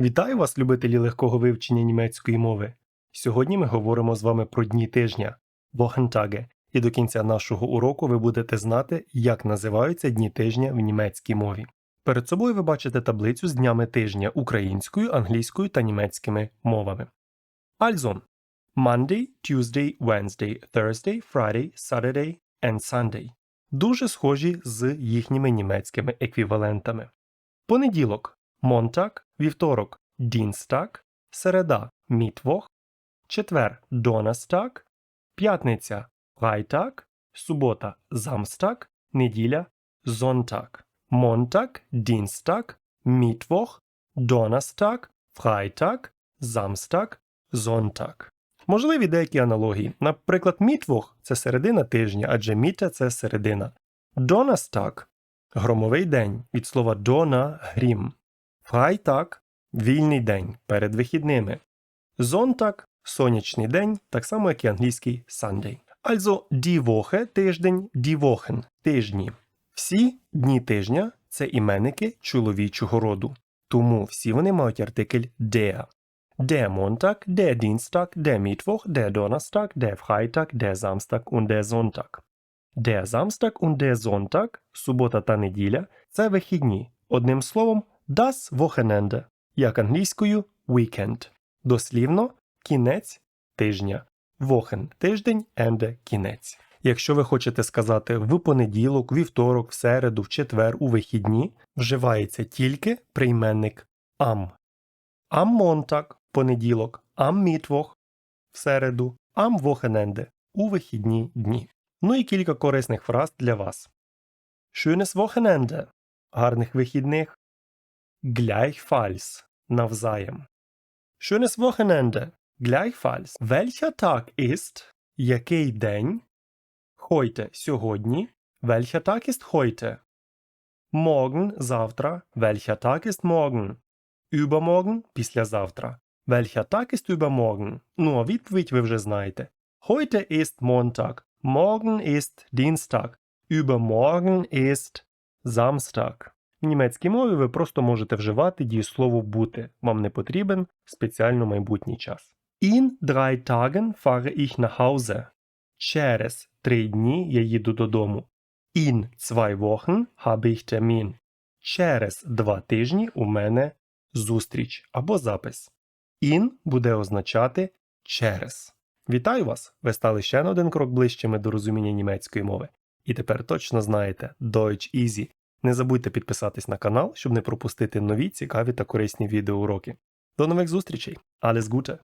Вітаю вас, любителі легкого вивчення німецької мови. Сьогодні ми говоримо з вами про дні тижня Wochentage, і до кінця нашого уроку ви будете знати, як називаються дні тижня в німецькій мові. Перед собою ви бачите таблицю з днями тижня українською, англійською та німецькими мовами. Also, Monday, Tuesday, Wednesday, Thursday, Friday, Saturday and Sunday. Дуже схожі з їхніми німецькими еквівалентами. Понеділок Montag, вівторок Dienstag, середа Мітвох, четвер Donnerstag, п'ятниця Freitag, субота Samstag, неділя Sonntag. Montag, Dienstag, Мітвох, Donnerstag, Freitag, Samstag, Sonntag. Можливі деякі аналогії. Наприклад, Мітвох це середина тижня, адже міта це середина. Donnerstag – громовий день від слова дона грім. Freitag – вільний день перед вихідними. Sonntag – сонячний день, так само як і англійський Sunday. Also Woche – тиждень, Wochen – тижні. Всі дні тижня це іменники чоловічого роду, тому всі вони мають артикль der. Der Montag, der Dienstag, der Mittwoch, der Donnerstag, der Freitag, der Samstag und der Sonntag. Der Samstag und der Sonntag, субота та неділя, це вихідні. Одним словом, das Wochenende, як англійською weekend. Дослівно кінець тижня. Wochen – тиждень, Ende – кінець. Якщо ви хочете сказати в понеділок, вівторок, в середу, в четвер, у вихідні, вживається тільки прийменник. Am Montag – понеділок, am Mittwoch – в середу, am Wochenende – у вихідні дні. Ну і кілька корисних фраз для вас. Schönes Wochenende – гарних вихідних. Gleichfalls – навзаєм. Schönes Wochenende – gleichfalls. Welcher Tag ist – який день? Heute – сьогодні. Welcher Tag ist heute? Morgen – завтра. Welcher Tag ist morgen? Übermorgen – післязавтра. Welcher Tag ist übermorgen? Ну, відповідь ви вже знаєте. Heute ist Montag. Morgen ist Dienstag. Übermorgen ist Samstag. В німецькій мові ви просто можете вживати дієслово бути. Вам не потрібен спеціально майбутній час. In drei Tagen fahre ich nach Hause. Через три дні я їду додому. In zwei Wochen habe ich Termin. Через два тижні у мене зустріч або запис. In буде означати через. Вітаю вас! Ви стали ще на один крок ближчими до розуміння німецької мови. І тепер точно знаєте Deutsch Easy. Не забудьте підписатись на канал, щоб не пропустити нові цікаві та корисні відеоуроки. До нових зустрічей! Alles Gute!